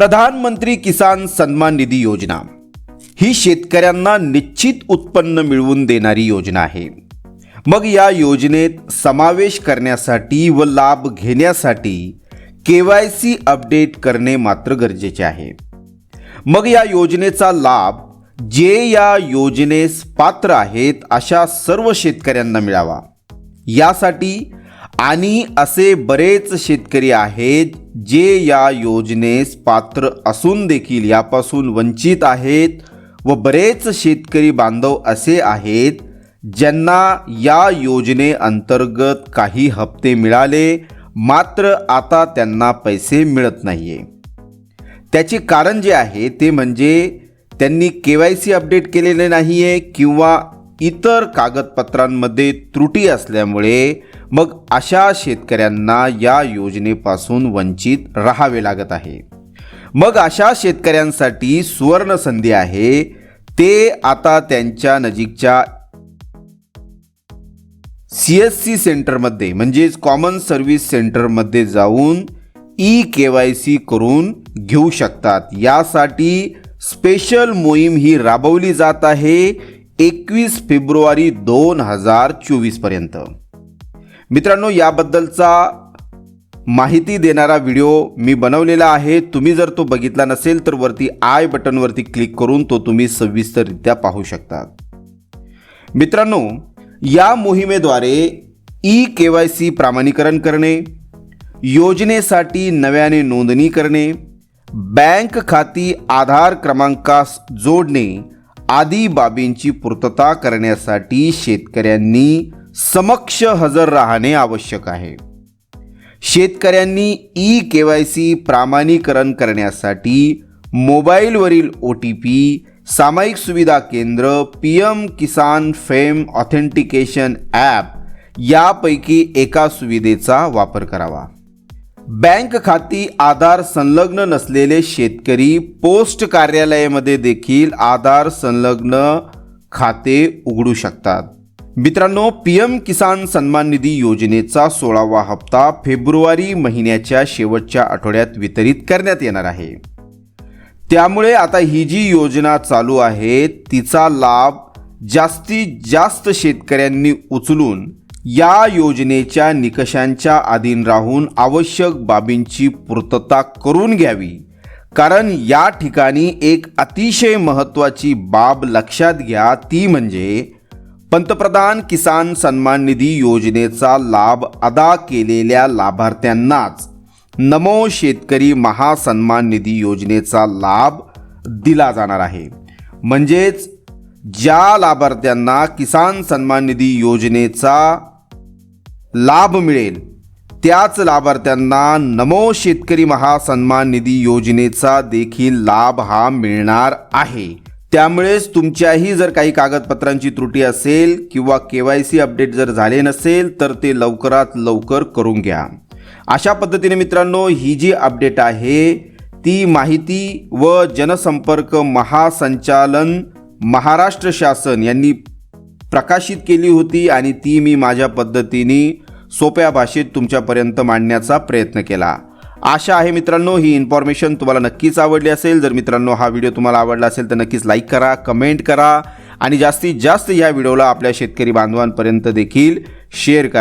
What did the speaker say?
प्रधानमंत्री किसान सन्मान निधी योजना. ही शेतकऱ्यांना निश्चित उत्पन्न मिळवून देणारी योजना आहे. मग या योजनेत समावेश करण्यासाठी व लाभ घेण्यासाठी के वाय सी अपडेट करणे मात्र गरजेचे आहे. मग या योजनेचा लाभ जे या योजनेस पात्र आहेत अशा सर्व शेतकऱ्यांना मिळावा. यासाठी आणि असे बरेच शेतकरी आहेत जे या योजनेस पात्र असून देखील यापासून वंचित आहेत व बरेच शेतकरी बांधव असे आहेत ज्यांना या योजनेअंतर्गत काही हप्ते मिळाले मात्र आता त्यांना पैसे मिळत नाहीये. त्याचे कारण जे आहे ते म्हणजे त्यांनी के वाय सी अपडेट केलेले नाही आहे किंवा इतर कागदपत्रांमध्ये त्रुटी असल्यामुळे मग अशा शेतकऱ्यांना या योजनेपासून वंचित राहावे लागत आहे. मग अशा शेतकऱ्यांसाठी सुवर्ण संधी आहे. ते आता त्यांच्या नजीकच्या सी एस सी सेंटरमध्ये म्हणजेच कॉमन सर्व्हिस सेंटरमध्ये जाऊन ई के वाय सी करून घेऊ शकतात. यासाठी स्पेशल मोहीम ही राबवली जात आहे. एकवीस फेब्रुवारी दोन हजार चोवीसपर्यंत मित्रांनो याबद्दलचा माहिती देणारा व्हिडिओ मी बनवलेला आहे. तुम्ही जर तो बघितला नसेल तर वरती आय बटनवरती क्लिक करून तो तुम्ही सविस्तररित्या पाहू शकता. मित्रांनो या मोहिमेद्वारे ई के वाय सी प्रामाणीकरण करणे योजनेसाठी नव्याने नोंदणी करणे बँक खाती आधार क्रमांकास जोडणे आदी बाबींची पूर्तता करण्यासाठी शेतकऱ्यांनी समक्ष हजर राहणे आवश्यक आहे. शेतकऱ्यांनी ई के वाय सी प्रामाणीकरण करण्यासाठी मोबाईलवरील ओ टी पी सामायिक सुविधा केंद्र P M Kisan face authentication app यापैकी एका सुविधेचा वापर करावा. बँक खाती आधार संलग्न नसलेले शेतकरी पोस्ट कार्यालयामध्ये देखील आधार संलग्न खाते उघडू शकतात. मित्रांनो पी एम किसान सन्मान निधी योजनेचा सोळावा हप्ता फेब्रुवारी महिन्याच्या शेवटच्या आठवड्यात वितरित करण्यात येणार आहे. त्यामुळे आता ही जी योजना चालू आहे तिचा लाभ जास्तीत जास्त शेतकऱ्यांनी उचलून या योजनेच्या निकषांच्या अधीन राहून आवश्यक बाबींची पूर्तता करून घ्यावी. कारण या ठिकाणी एक अतिशय महत्त्वाची बाब लक्षात घ्या ती म्हणजे पंतप्रधान किसान सन्मान निधी योजनेचा लाभ अदा केलेल्या लाभार्थ्यांनाच नमो शेतकरी महासन्मान निधी योजनेचा लाभ दिला जाणार आहे. म्हणजेच ज्या लाभार्थ्यांना किसान सन्मान निधी योजनेचा लाभ मिळेल. त्याच लाभार्थ्यांना नमो शेतकरी महासन्मान निधी योजनेचा देखील लाभ हा मिळणार आहे. त्यामुळेच तुमच्याही जर काही कागदपत्रांची त्रुटी असेल किंवा के वाय सी अपडेट जर झाले नसेल तर ते लवकरात लवकर करून घ्या. अशा पद्धतीने मित्रांनो ही जी अपडेट आहे ती माहिती व जनसंपर्क महासंचालन महाराष्ट्र शासन यांनी प्रकाशित केली होती आणि ती मी माझ्या पद्धतीने सोप्या भाषेत तुमच्यापर्यंत मांडण्याचा प्रयत्न केला. आशा आहे मित्रांनो ही इन्फॉर्मेशन तुम्हाला नक्कीच आवडली असेल. जर मित्रांनो हा व्हिडिओ तुम्हाला आवडला असेल तर नक्कीच लाईक करा कमेंट करा आणि जास्तीत जास्त या व्हिडिओला आपल्या शेतकरी बांधवांपर्यंत देखील शेअर करा.